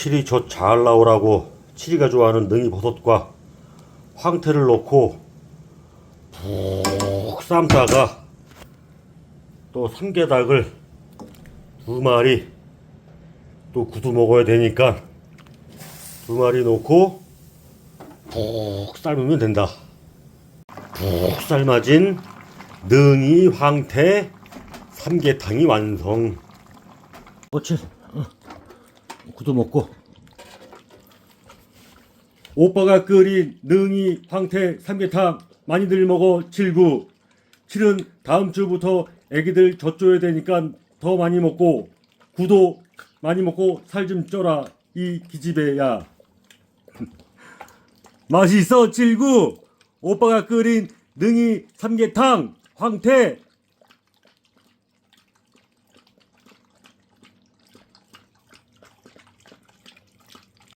칠이 저잘 나오라고 칠이가 좋아하는 능이 버섯과 황태를 넣고 푹 삶다가 또 삼계닭을 두 마리 또 구두 먹어야 되니까 두 마리 넣고 푹 삶으면 된다. 푹 삶아진 능이 황태 삼계탕이 완성. 그렇지. 어. 구두 먹고. 오빠가 끓인 능이 황태 삼계탕 많이들 먹어 칠구. 칠은 다음 주부터 애기들 젖줘야 되니까 더 많이 먹고 구도 많이 먹고 살 좀 쪄라 이 기집애야. 맛있어 칠구. 오빠가 끓인 능이 삼계탕 황태